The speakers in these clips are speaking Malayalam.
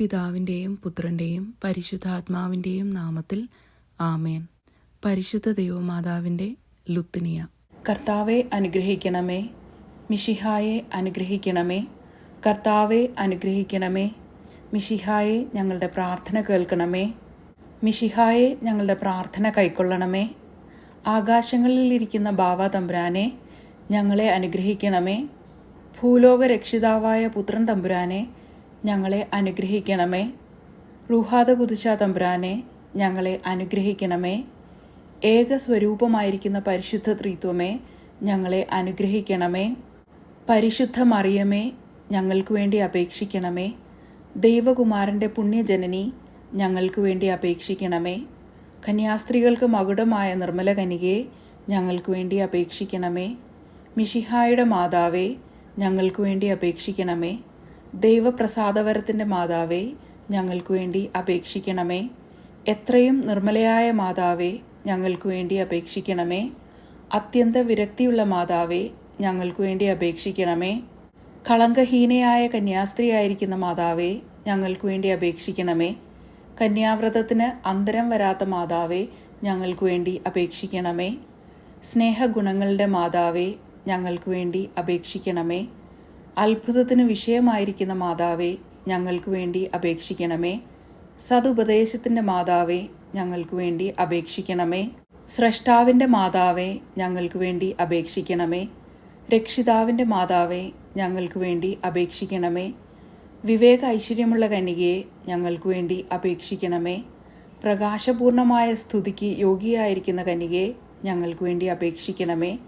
പിതാവിന്റെയും പുത്രന്റെയും പരിശുദ്ധാത്മാവിന്റെയും നാമത്തിൽ ആമേൻ. പരിശുദ്ധ ദൈവമാതാവിന്റെ ലുത്തിനിയ. കർത്താവെ അനുഗ്രഹിക്കണമേ. മിഷിഹായെ അനുഗ്രഹിക്കണമേ. കർത്താവെ അനുഗ്രഹിക്കണമേ. മിഷിഹായെ ഞങ്ങളുടെ പ്രാർത്ഥന കേൾക്കണമേ. മിഷിഹായെ ഞങ്ങളുടെ പ്രാർത്ഥന കൈക്കൊള്ളണമേ. ആകാശങ്ങളിലിരിക്കുന്ന ബാവ തമ്പുരാനെ ഞങ്ങളെ അനുഗ്രഹിക്കണമേ. ഭൂലോക രക്ഷിതാവായ പുത്രൻ തമ്പുരാനെ ഞങ്ങളെ അനുഗ്രഹിക്കണമേ. റുഹാദ കുതിശ തമ്പുരാനെ ഞങ്ങളെ അനുഗ്രഹിക്കണമേ. ഏക സ്വരൂപമായിരിക്കുന്ന പരിശുദ്ധ ത്രിത്വമേ ഞങ്ങളെ അനുഗ്രഹിക്കണമേ. പരിശുദ്ധ മറിയമേ ഞങ്ങൾക്ക് വേണ്ടി അപേക്ഷിക്കണമേ. ദൈവകുമാരന്റെ പുണ്യജനനി ഞങ്ങൾക്ക് വേണ്ടി അപേക്ഷിക്കണമേ. കന്യാസ്ത്രീകൾക്ക് മകുടമായ നിർമ്മല കനികയെ ഞങ്ങൾക്ക് വേണ്ടി അപേക്ഷിക്കണമേ. മിഷിഹായുടെ മാതാവേ ഞങ്ങൾക്ക് വേണ്ടി അപേക്ഷിക്കണമേ. ദൈവപ്രസാദവരത്തിന്റെ മാതാവേ ഞങ്ങൾക്ക് വേണ്ടി അപേക്ഷിക്കണമേ. എത്രയും നിർമ്മലയായ മാതാവേ ഞങ്ങൾക്ക് വേണ്ടി അപേക്ഷിക്കണമേ. അത്യന്ത വിരക്തിയുള്ള മാതാവേ ഞങ്ങൾക്ക് വേണ്ടി അപേക്ഷിക്കണമേ. കളങ്കഹീനയായ കന്യാസ്ത്രീ ആയിരിക്കുന്ന മാതാവേ ഞങ്ങൾക്ക് വേണ്ടി അപേക്ഷിക്കണമേ. കന്യാവ്രതത്തിന് അന്തരം വരാത്ത മാതാവേ ഞങ്ങൾക്ക് വേണ്ടി അപേക്ഷിക്കണമേ. സ്നേഹഗുണങ്ങളുടെ മാതാവേ ഞങ്ങൾക്ക് വേണ്ടി അപേക്ഷിക്കണമേ. അത്ഭുതത്തിന് വിഷയമായിരിക്കുന്ന മാതാവേ ഞങ്ങൾക്ക് വേണ്ടി അപേക്ഷിക്കണമേ. സതുപദേശത്തിന്റെ മാതാവേ ഞങ്ങൾക്ക് വേണ്ടി അപേക്ഷിക്കണമേ. സ്രഷ്ടാവിന്റെ മാതാവേ ഞങ്ങൾക്ക് വേണ്ടി അപേക്ഷിക്കണമേ. രക്ഷിതാവിന്റെ മാതാവേ ഞങ്ങൾക്ക് വേണ്ടി അപേക്ഷിക്കണമേ. വിവേക ഐശ്വര്യമുള്ള കനികയെ ഞങ്ങൾക്ക് വേണ്ടി അപേക്ഷിക്കണമേ. പ്രകാശപൂർണമായ സ്തുതിക്ക് യോഗിയായിരിക്കുന്ന കനികയെ ഞങ്ങൾക്ക് വേണ്ടി അപേക്ഷിക്കണമേ.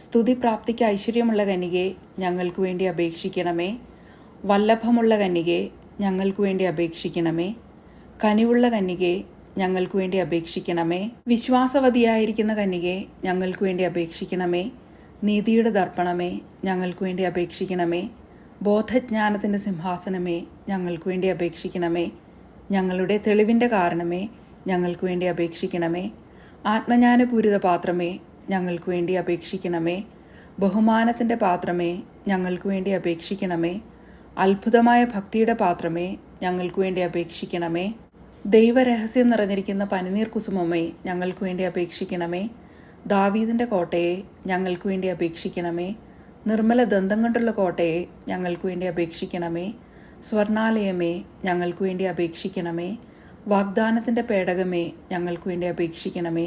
സ്തുതി പ്രാപ്തിക്ക് ഐശ്വര്യമുള്ള കന്യകയെ ഞങ്ങൾക്ക് വേണ്ടി അപേക്ഷിക്കണമേ. വല്ലഭമുള്ള കന്യകയെ ഞങ്ങൾക്ക് വേണ്ടി അപേക്ഷിക്കണമേ. കനിവുള്ള കന്യകയെ ഞങ്ങൾക്ക് വേണ്ടി അപേക്ഷിക്കണമേ. വിശ്വാസവതിയായിരിക്കുന്ന കന്യകയെ ഞങ്ങൾക്ക് വേണ്ടി അപേക്ഷിക്കണമേ. നീതിയുടെ ദർപ്പണമേ ഞങ്ങൾക്ക് വേണ്ടി അപേക്ഷിക്കണമേ. ബോധജ്ഞാനത്തിന്റെ സിംഹാസനമേ ഞങ്ങൾക്ക് വേണ്ടി അപേക്ഷിക്കണമേ. ഞങ്ങളുടെ തെളിവിന്റെ കാരണമേ ഞങ്ങൾക്ക് വേണ്ടി അപേക്ഷിക്കണമേ. ആത്മജ്ഞാനപൂരിത പാത്രമേ ഞങ്ങൾക്ക് വേണ്ടി അപേക്ഷിക്കണമേ. ബഹുമാനത്തിന്റെ പാത്രമേ ഞങ്ങൾക്ക് വേണ്ടി അപേക്ഷിക്കണമേ. അത്ഭുതമായ ഭക്തിയുടെ പാത്രമേ ഞങ്ങൾക്ക് വേണ്ടി അപേക്ഷിക്കണമേ. ദൈവരഹസ്യം നിറഞ്ഞിരിക്കുന്ന പനിനീർ കുസുമമേ ഞങ്ങൾക്ക് വേണ്ടി അപേക്ഷിക്കണമേ. ദാവീദിന്റെ കോട്ടയെ ഞങ്ങൾക്ക് വേണ്ടി അപേക്ഷിക്കണമേ. നിർമ്മല ദന്തം കൊണ്ടുള്ള കോട്ടയെ ഞങ്ങൾക്ക് വേണ്ടി അപേക്ഷിക്കണമേ. സ്വർണാലയമേ ഞങ്ങൾക്ക് വേണ്ടി അപേക്ഷിക്കണമേ. വാഗ്ദാനത്തിന്റെ പേടകമേ ഞങ്ങൾക്ക് വേണ്ടി അപേക്ഷിക്കണമേ.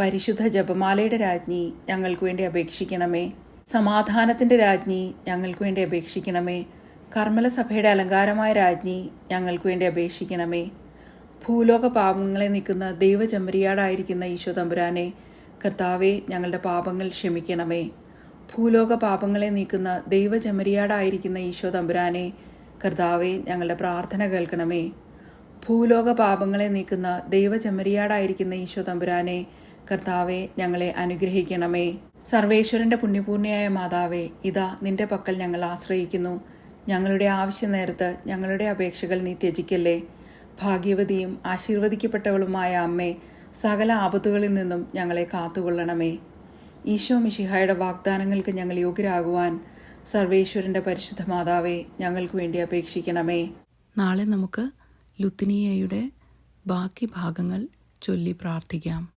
പരിശുദ്ധ ജപമാലയുടെ രാജ്ഞി ഞങ്ങൾക്ക് വേണ്ടി അപേക്ഷിക്കണമേ. സമാധാനത്തിന്റെ രാജ്ഞി ഞങ്ങൾക്ക് വേണ്ടി അപേക്ഷിക്കണമേ. കർമ്മല സഭയുടെ അലങ്കാരമായ രാജ്ഞി ഞങ്ങൾക്ക് വേണ്ടി അപേക്ഷിക്കണമേ. ഭൂലോക പാപങ്ങളെ നിൽക്കുന്ന ദൈവചമ്പരിയാടായിരിക്കുന്ന ഈശോ തമ്പുരാനെ കർത്താവെ ഞങ്ങളുടെ പാപങ്ങൾ ക്ഷമിക്കണമേ. ഭൂലോക പാപങ്ങളെ നീക്കുന്ന ദൈവചമരിയാടായിരിക്കുന്ന ഈശോ തമ്പുരാനെ കർത്താവെ ഞങ്ങളുടെ പ്രാർത്ഥന കേൾക്കണമേ. ഭൂലോക പാപങ്ങളെ നീക്കുന്ന ദൈവചമരിയാടായിരിക്കുന്ന ഈശോ തമ്പുരാനെ കർത്താവെ ഞങ്ങളെ അനുഗ്രഹിക്കണമേ. സർവേശ്വരന്റെ പുണ്യപൂർണയായ മാതാവേ ഇതാ നിന്റെ പക്കൽ ഞങ്ങൾ ആശ്രയിക്കുന്നു. ഞങ്ങളുടെ ആവശ്യ നേരത്ത് ഞങ്ങളുടെ അപേക്ഷകൾ നീ ത്യജിക്കല്ലേ. ഭാഗ്യവതിയും ആശീർവദിക്കപ്പെട്ടവളുമായ അമ്മേ സകല ആപത്തുകളിൽ നിന്നും ഞങ്ങളെ കാത്തുകൊള്ളണമേ. ഈശോ മിഷിഹായുടെ വാഗ്ദാനങ്ങൾക്ക് ഞങ്ങൾ യോഗ്യരാകുവാൻ സർവേശ്വരന്റെ പരിശുദ്ധ മാതാവെ ഞങ്ങൾക്ക് വേണ്ടി അപേക്ഷിക്കണമേ. നാളെ നമുക്ക് ലുത്തിനിയയുടെ ബാക്കി ഭാഗങ്ങൾ ചൊല്ലി പ്രാർത്ഥിക്കാം.